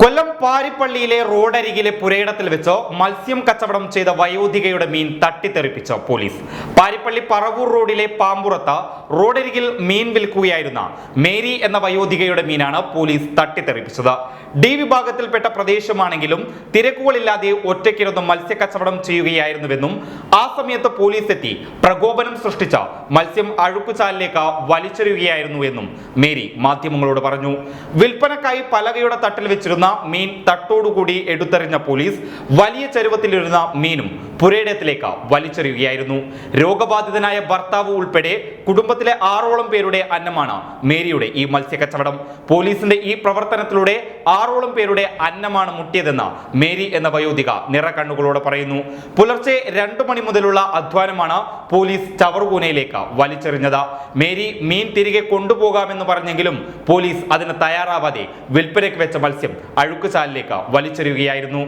കൊല്ലം പാരിപ്പള്ളിയിലെ റോഡരികിലെ പുരയിടത്തിൽ വെച്ചോ മത്സ്യം കച്ചവടം ചെയ്ത വയോധികയുടെ മീൻ തട്ടിത്തെറിപ്പിച്ച പോലീസ്. പാരിപ്പള്ളി പറവൂർ റോഡിലെ പാമ്പുറത്ത് റോഡരികിൽ മീൻ വിൽക്കുകയായിരുന്ന മേരി എന്ന വയോധികയുടെ മീനാണ് പോലീസ് തട്ടിത്തെറിപ്പിച്ചത്. ഡി വിഭാഗത്തിൽപ്പെട്ട പ്രദേശമാണെങ്കിലും തിരക്കുകളില്ലാതെ ഒറ്റയ്ക്കിരുന്ന് മത്സ്യക്കച്ചവടം ചെയ്യുകയായിരുന്നുവെന്നും ആ സമയത്ത് പോലീസ് എത്തി പ്രകോപനം സൃഷ്ടിച്ച മത്സ്യം അഴുക്കുചാലിലേക്ക് വലിച്ചെറിയുകയായിരുന്നുവെന്നും മേരി മാധ്യമങ്ങളോട് പറഞ്ഞു. വിൽപ്പനക്കായി പലകയുടെ തട്ടിൽ വെച്ചിരുന്ന മീൻ തട്ടോടുകൂടി എടുത്തെറിഞ്ഞ പോലീസ് വലിയ ചരുവത്തിലിരുന്ന മീനും പുരയിടത്തിലേക്ക് വലിച്ചെറിയുകയായിരുന്നു. രോഗബാധിതനായ ഭർത്താവ് ഉൾപ്പെടെ കുടുംബത്തിലെ ആറോളം പേരുടെ അന്നമാണ് മേരിയുടെ ഈ മത്സ്യക്കച്ചവടം. പോലീസിന്റെ ഈ പ്രവർത്തനത്തിലൂടെ ആറോളം പേരുടെ അന്നമാണ് മുട്ടിയതെന്ന് മേരി എന്ന വയോധിക നിറകണ്ണുകളോടെ പറയുന്നു. പുലർച്ചെ രണ്ടു മണി മുതലുള്ള അധ്വാനമാണ് പോലീസ് ചവറുകൂനയിലേക്ക് വലിച്ചെറിഞ്ഞത്. മേരി മീൻ തിരികെ കൊണ്ടുപോകാമെന്ന് പറഞ്ഞെങ്കിലും പോലീസ് അതിന് തയ്യാറാവാതെ വിൽപ്പനയ്ക്ക് വെച്ച മത്സ്യം അഴുക്കുചാലിലേക്ക് വലിച്ചെറിയുകയായിരുന്നു.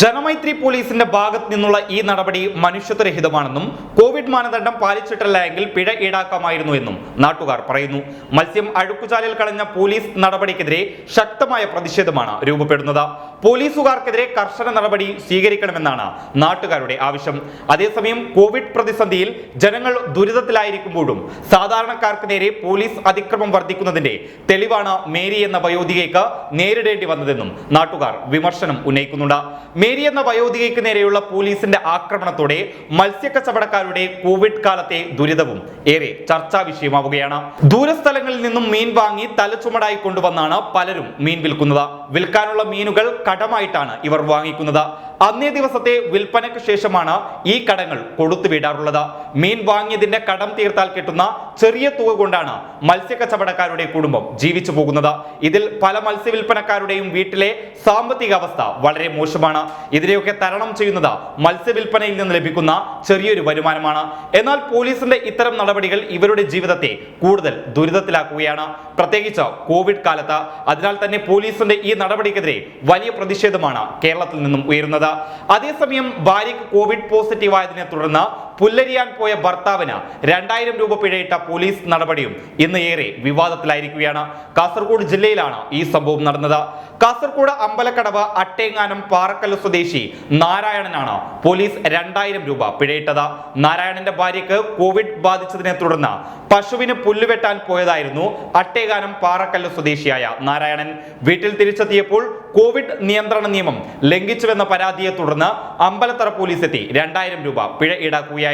ജനമൈത്രി പോലീസിന്റെ ഭാഗത്ത് നിന്നുള്ള ഈ നടപടി മനുഷ്യത്വരഹിതമാണെന്നും കോവിഡ് മാനദണ്ഡം പാലിച്ചിട്ടില്ല എങ്കിൽ പിഴ ഈടാക്കാമായിരുന്നു എന്നും നാട്ടുകാർ പറയുന്നു. മത്സ്യം അഴുക്കുചാലിൽ കളഞ്ഞ പോലീസ് നടപടിക്കെതിരെ ശക്തമായ പ്രതിഷേധമാണ് രൂപപ്പെടുന്നത്. പോലീസുകാർക്കെതിരെ കർശന നടപടി സ്വീകരിക്കണമെന്നാണ് നാട്ടുകാരുടെ ആവശ്യം. അതേസമയം കോവിഡ് പ്രതിസന്ധിയിൽ ജനങ്ങൾ ദുരിതത്തിലായിരിക്കുമ്പോഴും സാധാരണക്കാർക്ക് നേരെ പോലീസ് അതിക്രമം വർദ്ധിക്കുന്നതിന്റെ തെളിവാണ് മേരി എന്ന വയോധികയ്ക്ക് നേരിടേണ്ടി വന്നതെന്നും നാട്ടുകാർ വിമർശനം ഉന്നയിക്കുന്നുണ്ട്. മേരി എന്ന വയോധികയ്ക്ക് നേരെയുള്ള പോലീസിന്റെ ആക്രമണത്തോടെ മത്സ്യക്കച്ചവടക്കാരുടെ കോവിഡ് കാലത്തെ ദുരിതവും ഏറെ ചർച്ചാ വിഷയമാവുകയാണ്. ദൂരസ്ഥലങ്ങളിൽ നിന്നും മീൻ വാങ്ങി തലച്ചുമടായി കൊണ്ടുവന്നാണ് പലരും മീൻ വിൽക്കുന്നത്. വിൽക്കാനുള്ള മീനുകൾ കടമായിട്ടാണ് ഇവർ വാങ്ങിക്കുന്നത്. അന്നേ ദിവസത്തെ വിൽപ്പനയ്ക്ക് ശേഷമാണ് ഈ കടങ്ങൾ കൊടുത്തു വിടാറുള്ളത്. മീൻ വാങ്ങിയതിന്റെ കടം തീർത്താൽ കിട്ടുന്ന ചെറിയ തുക കൊണ്ടാണ് മത്സ്യക്കച്ചവടക്കാരുടെ കുടുംബം ജീവിച്ചു പോകുന്നത്. ഇതിൽ പല മത്സ്യവില്പനക്കാരുടെയും വീട്ടിലെ സാമ്പത്തിക അവസ്ഥ വളരെ മോശമാണ്. ഇതിനെയൊക്കെ തരണം ചെയ്യുന്നത് മത്സ്യവില്പനയിൽ നിന്ന് ലഭിക്കുന്ന ചെറിയൊരു വരുമാനമാണ്. എന്നാൽ പോലീസിന്റെ ഇത്തരം നടപടികൾ ഇവരുടെ ജീവിതത്തെ കൂടുതൽ ദുരിതത്തിലാക്കുകയാണ്. പ്രത്യേകിച്ച് കോവിഡ് കാലത്ത്. അതിനാൽ തന്നെ പോലീസിന്റെ ഈ നടപടിക്കെതിരെ വലിയ പ്രതിഷേധമാണ് കേരളത്തിൽ നിന്നും ഉയരുന്നത്. അതേസമയം ഭാര്യയ്ക്ക് കോവിഡ് പോസിറ്റീവ് ആയതിനെ തുടർന്ന് പുല്ലരിയാൻ പോയ ഭർത്താവിന് രണ്ടായിരം രൂപ പിഴയിട്ട പോലീസ് നടപടിയും ഇന്ന് ഏറെ വിവാദത്തിലായിരിക്കുകയാണ്. കാസർഗോഡ് ജില്ലയിലാണ് ഈ സംഭവം നടന്നത്. കാസർഗോഡ് അമ്പലക്കടവ് അട്ടേങ്ങാനം പാറക്കല്ല് സ്വദേശി നാരായണനാണ് പോലീസ് രണ്ടായിരം രൂപ പിഴയിട്ടത്. നാരായണന്റെ ഭാര്യയ്ക്ക് കോവിഡ് ബാധിച്ചതിനെ തുടർന്ന് പശുവിന് പുല്ലുവെട്ടാൻ പോയതായിരുന്നു അട്ടേകാനം പാറക്കല്ല് സ്വദേശിയായ നാരായണൻ. വീട്ടിൽ തിരിച്ചെത്തിയപ്പോൾ കോവിഡ് നിയന്ത്രണ നിയമം ലംഘിച്ചുവെന്ന പരാതിയെ തുടർന്ന് അമ്പലത്തറ പോലീസ് എത്തി. രണ്ടായിരം രൂപ പിഴ ഈടാക്കുകയായിരുന്നു.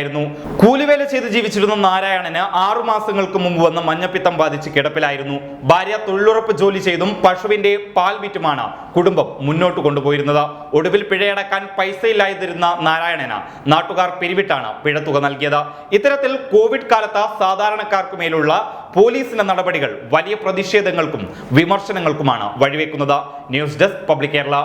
കൂലിവേല ചെയ്ത് ജീവിച്ചിരുന്ന നാരായണന് ആറു മാസങ്ങൾക്ക് മുമ്പ് വന്ന മഞ്ഞപ്പിത്തം ബാധിച്ച് കിടപ്പിലായിരുന്നു. ഭാര്യ തൊഴിലുറപ്പ് ജോലി ചെയ്തും പശുവിന്റെ പാൽ വിറ്റുമാണ് കുടുംബം മുന്നോട്ട് കൊണ്ടുപോയിരുന്നത്. ഒടുവിൽ പിഴയടക്കാൻ പൈസയില്ലാതിരുന്ന നാരായണന് നാട്ടുകാർ പിരിവിട്ടാണ് പിഴ തുക നൽകിയത്. ഇത്തരത്തിൽ കോവിഡ് കാലത്ത് സാധാരണക്കാർക്ക് മേലുള്ള പോലീസിന്റെ നടപടികൾ വലിയ പ്രതിഷേധങ്ങൾക്കും വിമർശനങ്ങൾക്കുമാണ് വഴിവെക്കുന്നത്. News desk public Kerala.